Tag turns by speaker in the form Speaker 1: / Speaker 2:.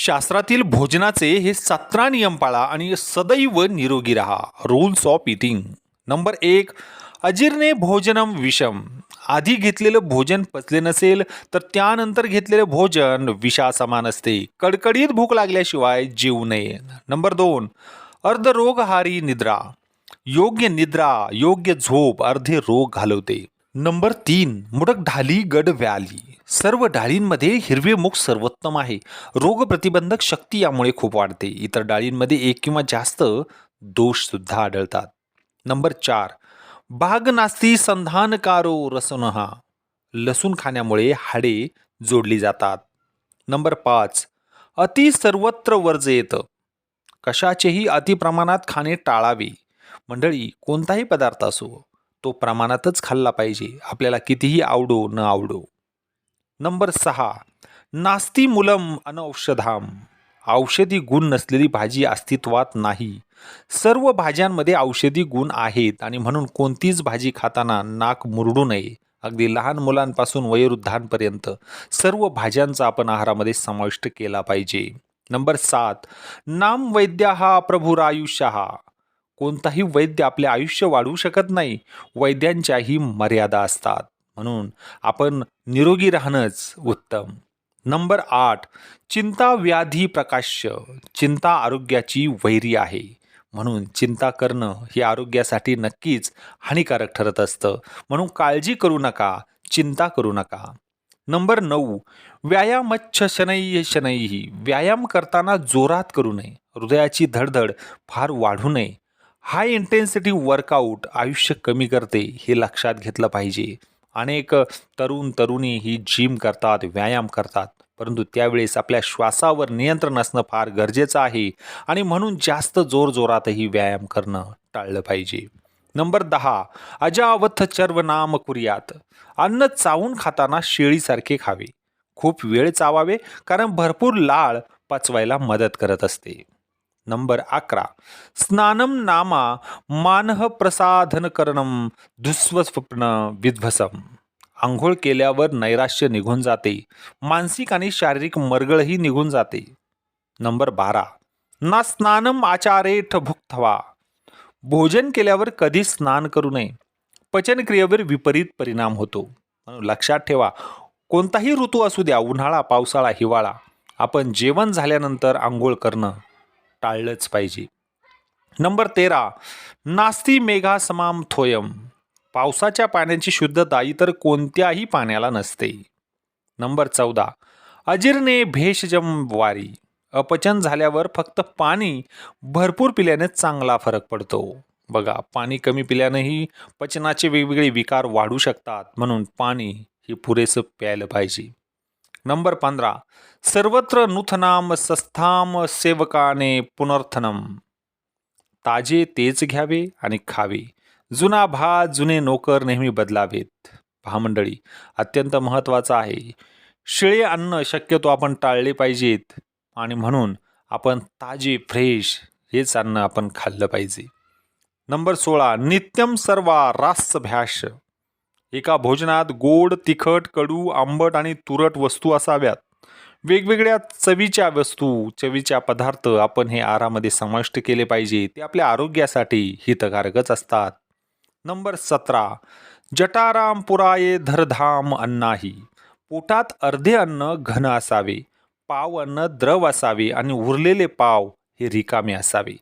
Speaker 1: शास्त्रातील भोजनाचे हे सतरा नियम पाळा आणि सदैव निरोगी राहा. रूल्स ऑफ इटिंग नंबर एक अजीर्णे भोजनम विषम. आधी घेतलेलं भोजन पचले नसेल तर त्यानंतर घेतलेलं भोजन विषासमान असते. कडकडीत भूक लागल्याशिवाय जेवू नये. नंबर दोन अर्धरोगहारी निद्रा. योग्य निद्रा योग्य झोप अर्धे रोग घालवते. नंबर तीन मुडक ढाली गड व्याली. सर्व डाळींमध्ये हिरवे मुख सर्वोत्तम आहे. रोगप्रतिबंधक शक्ती यामुळे खूप वाढते. इतर डाळींमध्ये एक किंवा जास्त दोषसुद्धा आढळतात. नंबर चार बाग नास्ती संधानकारो रसनहा. लसूण खाण्यामुळे हाडे जोडली जातात. नंबर पाच अति सर्वत्र वर्ज येतं. कशाचेही अतिप्रमाणात खाणे टाळावे. मंडळी कोणताही पदार्थ असो तो प्रमाणातच खाल्ला पाहिजे. आपल्याला कितीही आवडो न आवडो. नंबर सहा. नास्ती मुलम अनौषधाम औषधी गुण नसलेली भाजी अस्तित्वात नाही. सर्व भाज्यांमध्ये औषधी गुण आहेत आणि म्हणून कोणतीच भाजी खाताना नाक मुरडू नये. अगदी लहान मुलांपासून वयोवृद्धांपर्यंत सर्व भाज्यांचा आपण आहारामध्ये समाविष्ट केला पाहिजे. नंबर सात. नाम वैद्य हा प्रभुरायुष्य कोणताही वैद्य आपले आयुष्य वाढवू शकत नाही वैद्यांच्याही मर्यादा असतात. म्हणून आपण निरोगी राहणंच उत्तम. नंबर आठ चिंता व्याधी प्रकाश्य. चिंता आरोग्याची वैरी आहे. म्हणून चिंता करणं हे आरोग्यासाठी नक्कीच हानिकारक ठरत असतं. म्हणून काळजी करू नका चिंता करू नका. नंबर नऊ व्यायामच्छ शनैः शनैः. व्यायाम करताना जोरात करू नये. हृदयाची धडधड फार वाढू नये. हाय इंटेन्सिटी वर्कआउट आयुष्य कमी करते हे लक्षात घेतलं पाहिजे. अनेक तरुण तरुणी ही जिम करतात व्यायाम करतात. परंतु त्यावेळेस आपल्या श्वासावर नियंत्रण असणं फार गरजेचं आहे आणि म्हणून जास्त जोरजोरातही व्यायाम करणं टाळलं पाहिजे. नंबर दहा अजावथ चर्व नाम कुर्यात. अन्न चावून खाताना शेळीसारखे खावे. खूप वेळ चावावे कारण भरपूर लाळ पचवायला मदत करत असते. नंबर अकरा. स्नानम नामा मानह प्रसाधन करणम दुस्वस्वप्न विध्वसम आंघोळ केल्यावर नैराश्य निघून जाते. मानसिक आणि शारीरिक मरगळही निघून जाते. नंबर बारा. ना स्नानम आचारेठ भुक्तवा. भोजन केल्यावर कधी स्नान करू नये. पचनक्रियेवर विपरीत परिणाम होतो. म्हणून लक्षात ठेवा कोणताही ऋतू असू द्या उन्हाळा पावसाळा हिवाळा आपण जेवण झाल्यानंतर आंघोळ करणं टाळलंच पाहिजे. नंबर तेरा नास्ती मेघा समाम थोयम. पावसाच्या पाण्याची शुद्धता इतर कोणत्याही पाण्याला नसते. नंबर चौदा अजीर्णे भेषजम वारी. अपचन झाल्यावर फक्त पाणी भरपूर पिल्याने चांगला फरक पडतो. बघा पाणी कमी पिल्यानेही पचनाचे वेगवेगळे विकार वाढू शकतात म्हणून पाणी हे पुरेसं प्यायलं पाहिजे. नंबर पंधरा. सर्वत्र नूथनाम सस्थाम सेवकाने पुनर्थनम. ताजे तेच घ्यावे आणि खावे. जुना भात जुने नोकर नेहमी बदलावेत. पहा मंडळी अत्यंत महत्त्वाचं आहे. शिळे अन्न शक्यतो आपण टाळले पाहिजेत आणि म्हणून आपण ताजे फ्रेश हेच अन्न आपण खाल्लं पाहिजे. नंबर सोळा नित्यम सर्वा रास भ्याश एका भोजनात गोड तिखट कडू आंबट आणि तुरट वस्तू असाव्यात. वेगवेगळ्या चवीच्या वस्तू चवीच्या पदार्थ आपण हे आहारामध्ये समाविष्ट केले पाहिजे. ते आपल्या आरोग्यासाठी हितकारकच असतात. नंबर सतरा. जटाराम पुराये धरधाम अन्नाही. पोटात अर्धे अन्न घन असावे. पाव अन्न द्रव असावे आणि उरलेले पाव हे रिकामे असावे.